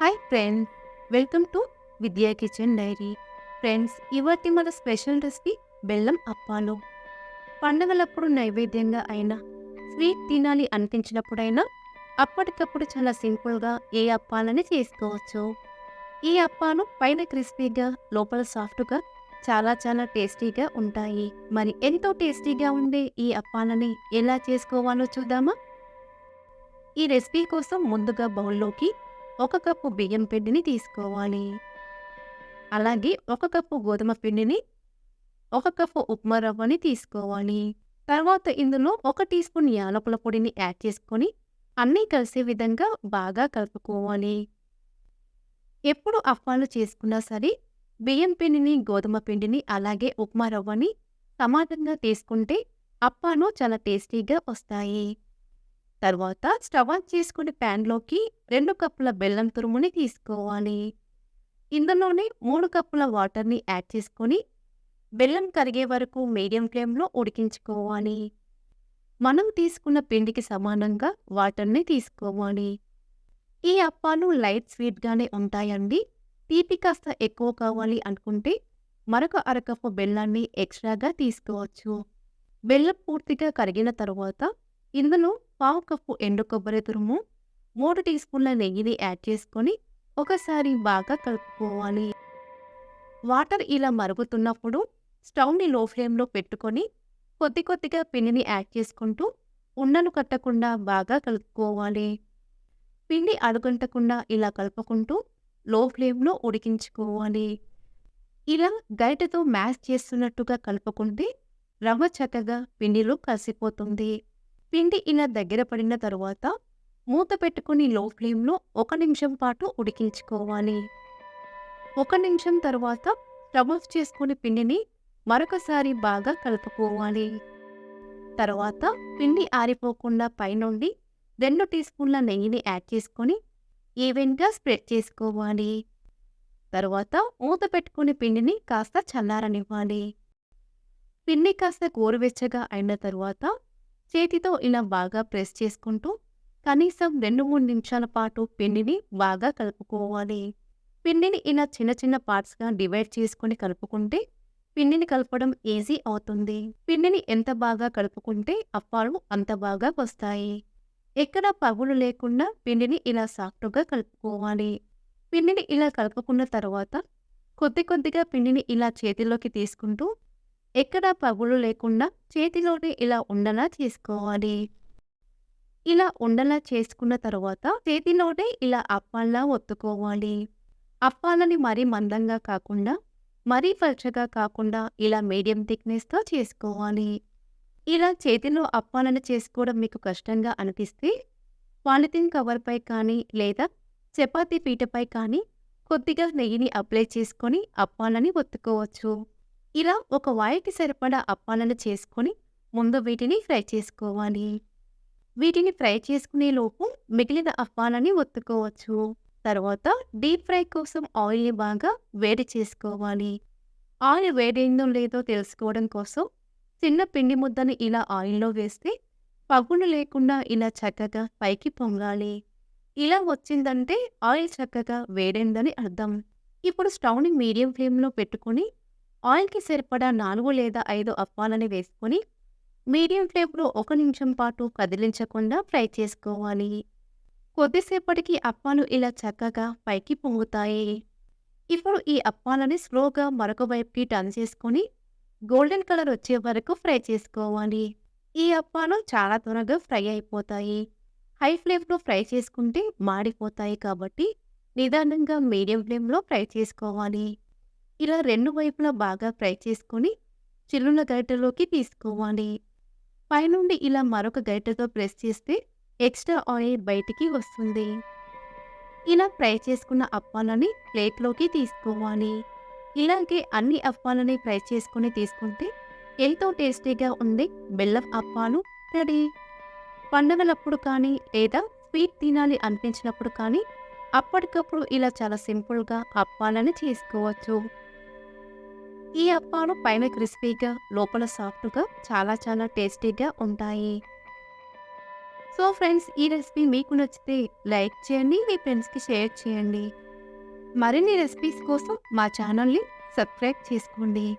Hi friends welcome to Vidya kitchen diary friends ఇవాటి మన special recipe బెల్లం అప్పాలు. పండగలప్పుడు నైవేద్యంగా అయినా స్వీట్ తినాలి అనిపించినప్పుడైనా అప్పటికప్పుడు చాలా సింపుల్గా ఏ అప్పాలని చేసుకోవచ్చు. ఈ అప్పాలు పైన క్రిస్పీగా లోపల సాఫ్ట్గా చాలా చాలా టేస్టీగా ఉంటాయి. మరి ఎంతో టేస్టీగా ఉండే ఈ అప్పాలని ఎలా చేసుకోవాలో చూద్దామా? ఈ రెసిపీ కోసం ముందుగా బౌల్లోకి ఒక కప్పు బియ్యం పిండిని తీసుకోవాలి. అలాగే ఒక కప్పు గోధుమ పిండిని ఒక కప్పు ఉప్మా రవ్వని తీసుకోవాలి. తర్వాత ఇందులో ఒక టీ స్పూన్ యాలకుల పొడిని యాడ్ చేసుకొని అన్నీ కలిసే విధంగా బాగా కలుపుకోవాలి. ఎప్పుడు అప్పాలు చేసుకున్నా సరే బియ్యం పిండిని గోధుమ పిండిని అలాగే ఉప్మా రవ్వని సమానంగా తీసుకుంటే అప్పాలు చాలా టేస్టీగా వస్తాయి. తర్వాత స్టవ్ ఆన్ చేసుకుని ప్యాన్లోకి రెండు కప్పుల బెల్లం తురుముని తీసుకోవాలి. ఇందులోనే మూడు కప్పుల వాటర్ని యాడ్ చేసుకొని బెల్లం కరిగే వరకు మీడియం ఫ్లేమ్లో ఉడికించుకోవాలి. మనం తీసుకున్న పిండికి సమానంగా వాటర్ని తీసుకోవాలి. ఈ అప్పాలు లైట్ స్వీట్గానే ఉంటాయండి. తీపి కాస్త ఎక్కువ కావాలి అనుకుంటే మరొక అరకప్పు బెల్లాన్ని ఎక్స్ట్రాగా తీసుకోవచ్చు. బెల్లం పూర్తిగా కరిగిన తర్వాత ఇందులో పావు కప్పు ఎండు కొబ్బరి తురుము మూడు టీ స్పూన్ల నెయ్యిని యాడ్ చేసుకొని ఒకసారి బాగా కలుపుకోవాలి. వాటర్ ఇలా మరుగుతున్నప్పుడు స్టవ్ని లో ఫ్లేమ్లో పెట్టుకొని కొద్ది కొద్దిగా పిండిని యాడ్ చేసుకుంటూ ఉండలు కట్టకుండా బాగా కలుపుకోవాలి. పిండి అడుగంటకుండా ఇలా కలుపుకుంటూ లో ఫ్లేమ్లో ఉడికించుకోవాలి. ఇలా గరిటెతో మ్యాష్ చేస్తున్నట్టుగా కలుపుకుంటే రవ్వ చక్కగా పిండిలో కలిసిపోతుంది. పిండి ఇలా దగ్గర పడిన తరువాత మూత పెట్టుకుని లో ఫ్లేమ్లో ఒక నిమిషం పాటు ఉడికించుకోవాలి. ఒక నిమిషం తర్వాత స్టవ్ ఆఫ్ చేసుకుని పిండిని మరొకసారి బాగా కలుపుకోవాలి. తర్వాత పిండి ఆరిపోకుండా పైనుండి రెండు టీ స్పూన్ల నెయ్యిని యాడ్ చేసుకొని ఈవెంట్గా స్ప్రెడ్ చేసుకోవాలి. తర్వాత మూత పెట్టుకుని పిండిని కాస్త చల్లారనివ్వాలి. పిండి కాస్త గోరువెచ్చగా అయిన తరువాత చేతితో ఇలా బాగా ప్రెస్ చేసుకుంటూ కనీసం రెండు మూడు నిమిషాల పాటు పిండిని బాగా కలుపుకోవాలి. పిండిని ఇలా చిన్న చిన్న పార్ట్స్గా డివైడ్ చేసుకొని కలుపుకుంటే పిండిని కలపడం ఈజీ అవుతుంది. పిండిని ఎంత బాగా కలుపుకుంటే అప్పాలు అంత బాగా వస్తాయి. ఎక్కడ పగులు లేకుండా పిండిని ఇలా సాఫ్ట్గా కలుపుకోవాలి. పిండిని ఇలా కలుపుకున్న తర్వాత కొద్ది కొద్దిగా పిండిని ఇలా చేతిలోకి తీసుకుంటూ ఎక్కడా పగులు లేకుండా చేతిలోనే ఇలా ఉండలా చేసుకోవాలి. ఇలా ఉండలా చేసుకున్న తర్వాత చేతిలోనే ఇలా అప్పాల్లా ఒత్తుకోవాలి. అప్పాలని మరీ మందంగా కాకుండా మరీ పలచగా కాకుండా ఇలా మీడియం థిక్నెస్తో చేసుకోవాలి. ఇలా చేతిలో అప్పాలను చేసుకోవడం మీకు కష్టంగా అనిపిస్తే పాలిథిన్ కవర్పై కానీ లేదా చపాతీ పీటపై కానీ కొద్దిగా నెయ్యిని అప్లై చేసుకొని అప్పాలని ఒత్తుకోవచ్చు. ఇలా ఒక వాయికి సరిపడా అప్పాలను చేసుకొని ముందు వీటిని ఫ్రై చేసుకోవాలి. వీటిని ఫ్రై చేసుకునే లోపు మిగిలిన అప్పాలని ఒత్తుకోవచ్చు. తర్వాత డీప్ ఫ్రై కోసం ఆయిల్ని బాగా వేడి చేసుకోవాలి. ఆయిల్ వేడైందో లేదో తెలుసుకోవడం కోసం చిన్న పిండి ముద్దని ఇలా ఆయిల్లో వేస్తే పగులు లేకుండా ఇలా చక్కగా పైకి పొంగాలి. ఇలా వచ్చిందంటే ఆయిల్ చక్కగా వేడైందని అర్థం. ఇప్పుడు స్టవ్ని మీడియం ఫ్లేమ్లో పెట్టుకొని ఆయిల్కి సరిపడా నాలుగు లేదా ఐదు అప్పాలని వేసుకొని మీడియం ఫ్లేమ్లో ఒక నిమిషం పాటు కదిలించకుండా ఫ్రై చేసుకోవాలి. కొద్దిసేపటికి అప్పాలు ఇలా చక్కగా పైకి పొంగుతాయి. ఇప్పుడు ఈ అప్పాలని స్లోగా మరొక వైపుకి టర్న్ చేసుకొని గోల్డెన్ కలర్ వచ్చే వరకు ఫ్రై చేసుకోవాలి. ఈ అప్పాలు చాలా త్వరగా ఫ్రై అయిపోతాయి. హై ఫ్లేమ్లో ఫ్రై చేసుకుంటే మాడిపోతాయి కాబట్టి నిదానంగా మీడియం ఫ్లేమ్లో ఫ్రై చేసుకోవాలి. ఇలా రెండు వైపులా బాగా ఫ్రై చేసుకొని చిల్లుల గరిటెలోకి తీసుకోవాలి. పైనుండి ఇలా మరొక గరిటెతో ప్రెస్ చేస్తే ఎక్స్ట్రా ఆయిల్ బయటికి వస్తుంది. ఇలా ఫ్రై చేసుకున్న అప్పాలని ప్లేట్లోకి తీసుకోవాలి. ఇలాగే అన్ని అప్పాలని ఫ్రై చేసుకుని తీసుకుంటే ఎంతో టేస్టీగా ఉండే బెల్లం అప్పాలు రెడీ. పండగలప్పుడు కానీ లేదా స్వీట్ తినాలి అనిపించినప్పుడు కానీ అప్పటికప్పుడు ఇలా చాలా సింపుల్గా అప్పాలని చేసుకోవచ్చు. ఈ అప్పాలు పైన క్రిస్పీగా లోపల సాఫ్ట్గా చాలా చాలా టేస్టీగా ఉంటాయి. సో ఫ్రెండ్స్ ఈ రెసిపీ మీకు నచ్చితే లైక్ చేయండి మీ ఫ్రెండ్స్కి షేర్ చేయండి. మరిన్ని రెసిపీస్ కోసం మా ఛానల్ని సబ్స్క్రైబ్ చేసుకోండి.